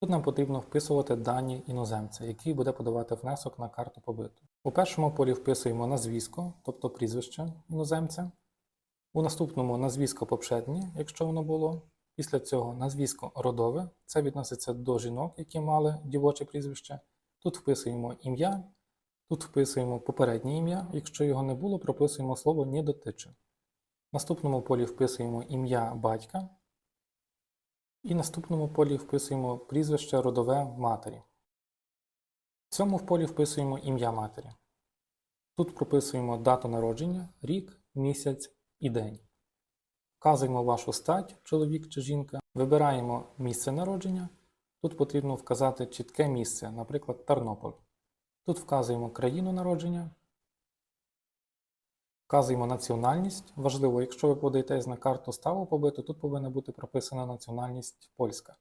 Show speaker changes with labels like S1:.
S1: Тут нам потрібно вписувати дані іноземця, який буде подавати внесок на карту побиту. У першому полі вписуємо назвісько, тобто прізвище іноземця. У наступному назвісько попшеднє, якщо воно було. Після цього назвісько родове, це відноситься до жінок, які мали дівоче прізвище. Тут вписуємо ім'я, тут вписуємо попереднє ім'я, якщо його не було, прописуємо слово «не дотиче». В наступному полі вписуємо ім'я батька. І в наступному полі вписуємо прізвище родове матері. В цьому в полі вписуємо ім'я матері. Тут прописуємо дату народження, рік, місяць і день. Вказуємо вашу стать, чоловік чи жінка. Вибираємо місце народження. Тут потрібно вказати чітке місце, наприклад, Тернопіль. Тут вказуємо країну народження. Вказуємо національність. Важливо, якщо ви подаєтесь на карту ставу побиту, тут повинна бути прописана національність польська.